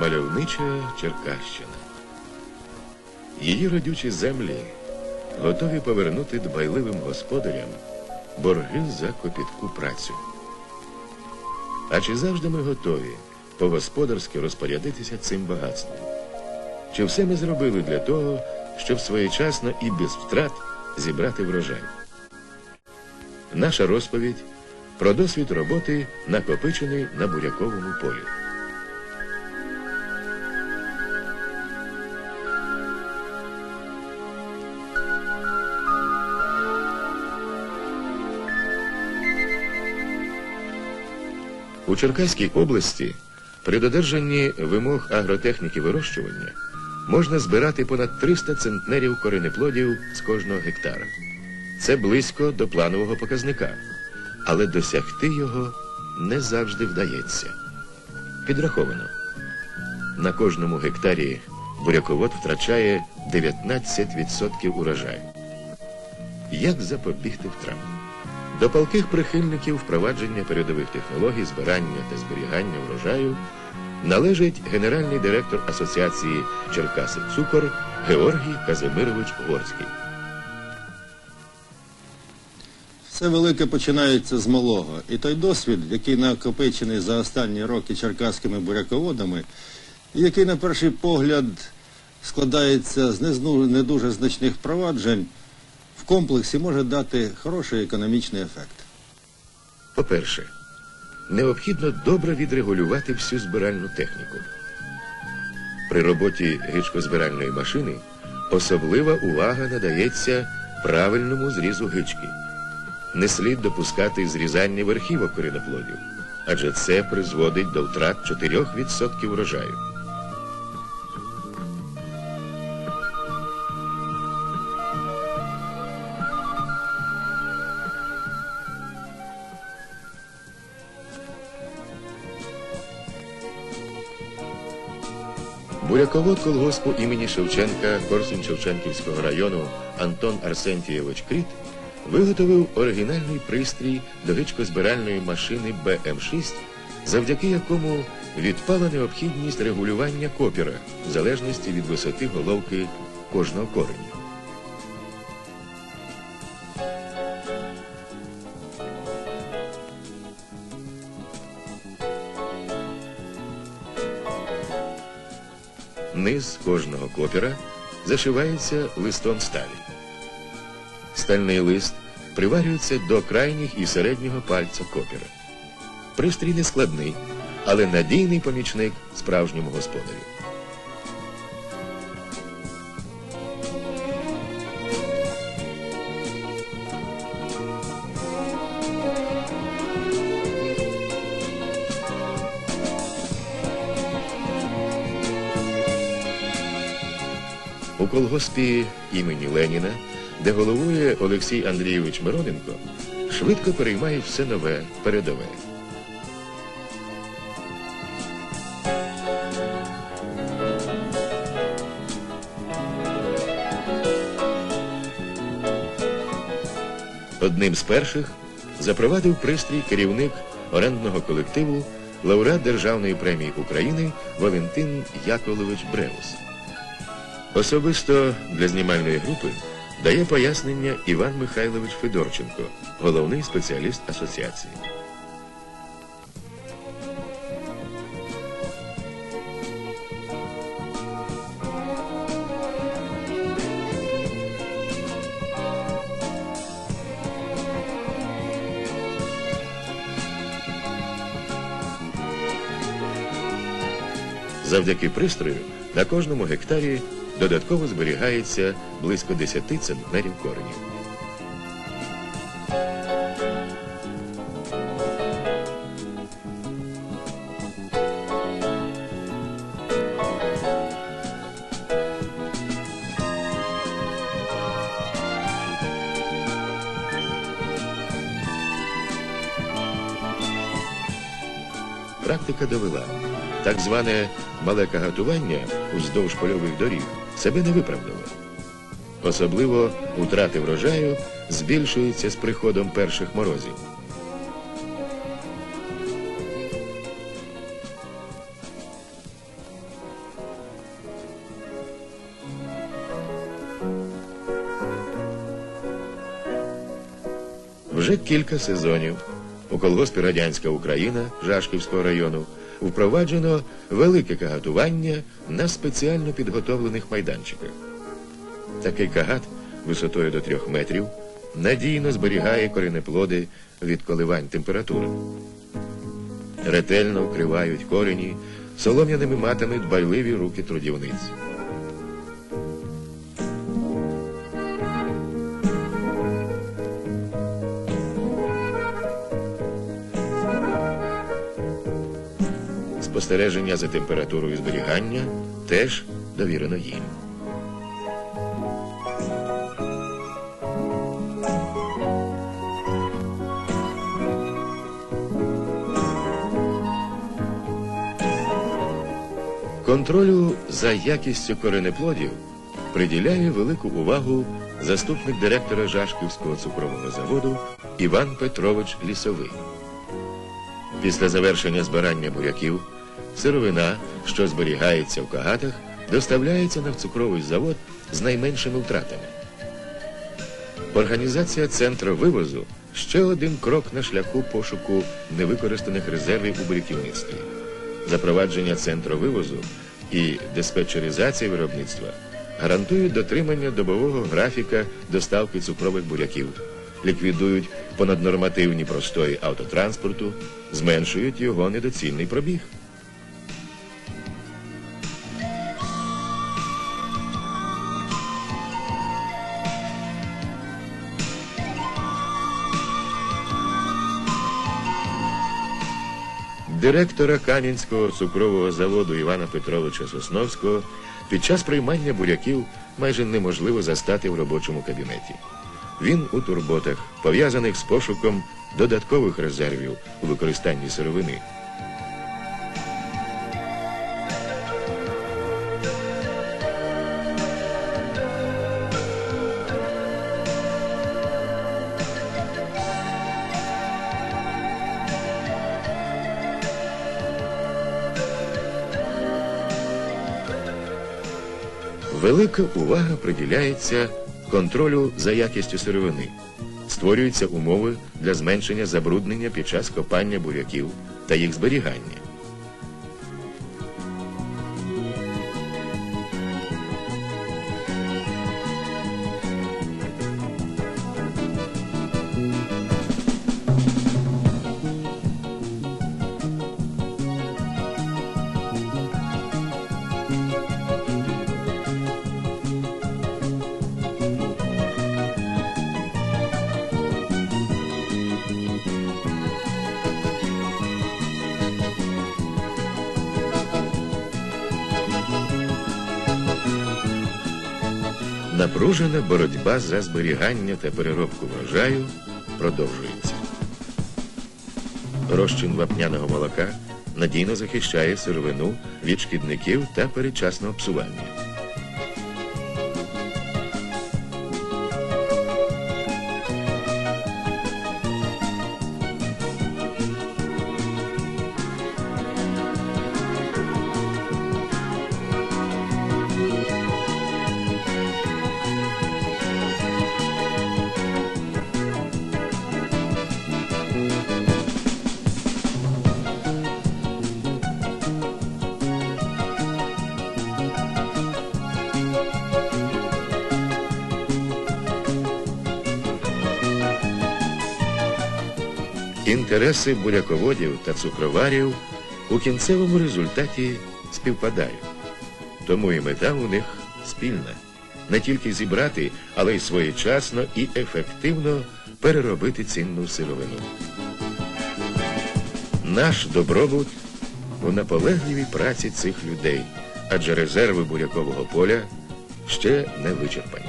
Мальовнича Черкащина. Її родючі землі готові повернути дбайливим господарям борги за копітку працю. А чи завжди ми готові по-господарськи розпорядитися цим багатством? Чи все ми зробили для того, щоб своєчасно і без втрат зібрати врожай? Наша розповідь про досвід роботи, накопичений на буряковому полі. У Черкаській області при додержанні вимог агротехніки вирощування можна збирати понад 300 центнерів коренеплодів з кожного гектара. Це близько до планового показника, але досягти його не завжди вдається. Підраховано. На кожному гектарі буряковод втрачає 19% урожаю. Як запобігти втратам? До палких прихильників впровадження передових технологій збирання та зберігання врожаю належить генеральний директор Асоціації Черкаси Цукор Георгій Казимирович Горський. Все велике починається з малого. І той досвід, який накопичений за останні роки черкаськими буряководами, який на перший погляд складається з не дуже значних впроваджень, в комплексі може дати хороший економічний ефект. По-перше, необхідно добре відрегулювати всю збиральну техніку. При роботі гичкозбиральної машини особлива увага надається правильному зрізу гички. Не слід допускати зрізання верхівок коріноплодів, адже це призводить до втрат 4% врожаю. Буряковод колгоспу імені Шевченка Корсунь-Шевченківського району Антон Арсентієвич Кріт виготовив оригінальний пристрій до гичкозбиральної машини БМ-6, завдяки якому відпала необхідність регулювання копіра в залежності від висоти головки кожного кореня. Низ кожного копіра зашивається листом сталі. Стальний лист приварюється до крайніх і середнього пальця копіра. Пристрій не складний, але надійний помічник справжньому господарю. У колгоспі імені Леніна, де головує Олексій Андрійович Мироненко, швидко переймає все нове, передове. Одним з перших запровадив пристрій керівник орендного колективу, лауреат Державної премії України Валентин Яковлевич Бреус. Особисто для знімальної групи дає пояснення Іван Михайлович Федорченко, головний спеціаліст асоціації. Завдяки пристрою на кожному гектарі додатково зберігається близько 10 центнерів коренів. Практика довела, так зване мале кагатування уздовж польових доріг себе не виправдало. Особливо втрати врожаю збільшуються з приходом перших морозів. Вже кілька сезонів у колгоспі Радянська Україна Жашківського району впроваджено велике кагатування на спеціально підготовлених майданчиках. Такий кагат висотою до трьох метрів надійно зберігає коренеплоди від коливань температури. Ретельно вкривають корені солом'яними матами дбайливі руки трудівниць. Спостереження за температурою зберігання теж довірено їм. Контролю за якістю коренеплодів приділяє велику увагу заступник директора Жашківського цукрового заводу Іван Петрович Лісовий. Після завершення збирання буряків сировина, що зберігається в кагатах, доставляється на цукровий завод з найменшими втратами. Організація центру вивозу ще один крок на шляху пошуку невикористаних резервів у буряківництві. Запровадження центру вивозу і диспетчеризація виробництва гарантують дотримання добового графіка доставки цукрових буряків, ліквідують понаднормативні простої автотранспорту, зменшують його недоцільний пробіг. Директора Кам'янського цукрового заводу Івана Петровича Сосновського під час приймання буряків майже неможливо застати в робочому кабінеті. Він у турботах, пов'язаних з пошуком додаткових резервів у використанні сировини. Велика увага приділяється контролю за якістю сировини. Створюються умови для зменшення забруднення під час копання буряків та їх зберігання. Напружена боротьба за зберігання та переробку врожаю продовжується. Розчин вапняного молока надійно захищає сировину від шкідників та передчасного псування. Інтереси буряководів та цукроварів у кінцевому результаті співпадають. Тому і мета у них спільна. Не тільки зібрати, але й своєчасно і ефективно переробити цінну сировину. Наш добробут у наполегливій праці цих людей, адже резерви бурякового поля ще не вичерпані.